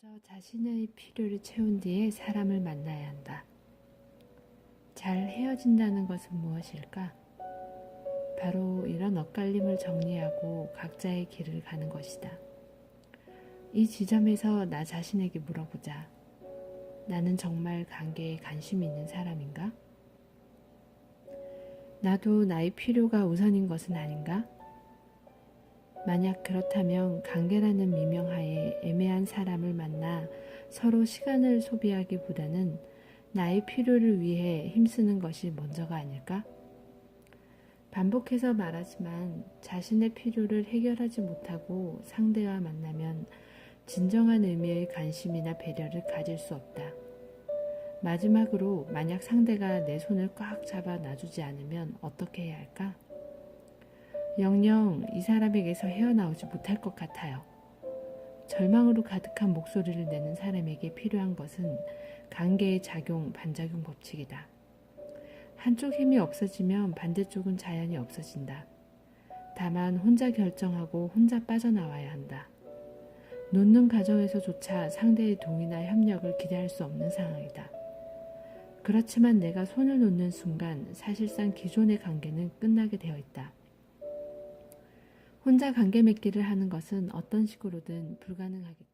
먼저 자신의 필요를 채운 뒤에 사람을 만나야 한다. 잘 헤어진다는 것은 무엇일까? 바로 이런 엇갈림을 정리하고 각자의 길을 가는 것이다. 이 지점에서 나 자신에게 물어보자. 나는 정말 관계에 관심 있는 사람인가? 나도 나의 필요가 우선인 것은 아닌가? 만약 그렇다면 관계라는 미명하에 애매한 사람을 만나 서로 시간을 소비하기보다는 나의 필요를 위해 힘쓰는 것이 먼저가 아닐까? 반복해서 말하지만 자신의 필요를 해결하지 못하고 상대와 만나면 진정한 의미의 관심이나 배려를 가질 수 없다. 마지막으로 만약 상대가 내 손을 꽉 잡아 놔주지 않으면 어떻게 해야 할까? 영영 이 사람에게서 헤어나오지 못할 것 같아요. 절망으로 가득한 목소리를 내는 사람에게 필요한 것은 관계의 작용, 반작용 법칙이다. 한쪽 힘이 없어지면 반대쪽은 자연히 없어진다. 다만 혼자 결정하고 혼자 빠져나와야 한다. 놓는 과정에서조차 상대의 동의나 협력을 기대할 수 없는 상황이다. 그렇지만 내가 손을 놓는 순간 사실상 기존의 관계는 끝나게 되어 있다. 혼자 관계 맺기를 하는 것은 어떤 식으로든 불가능하기.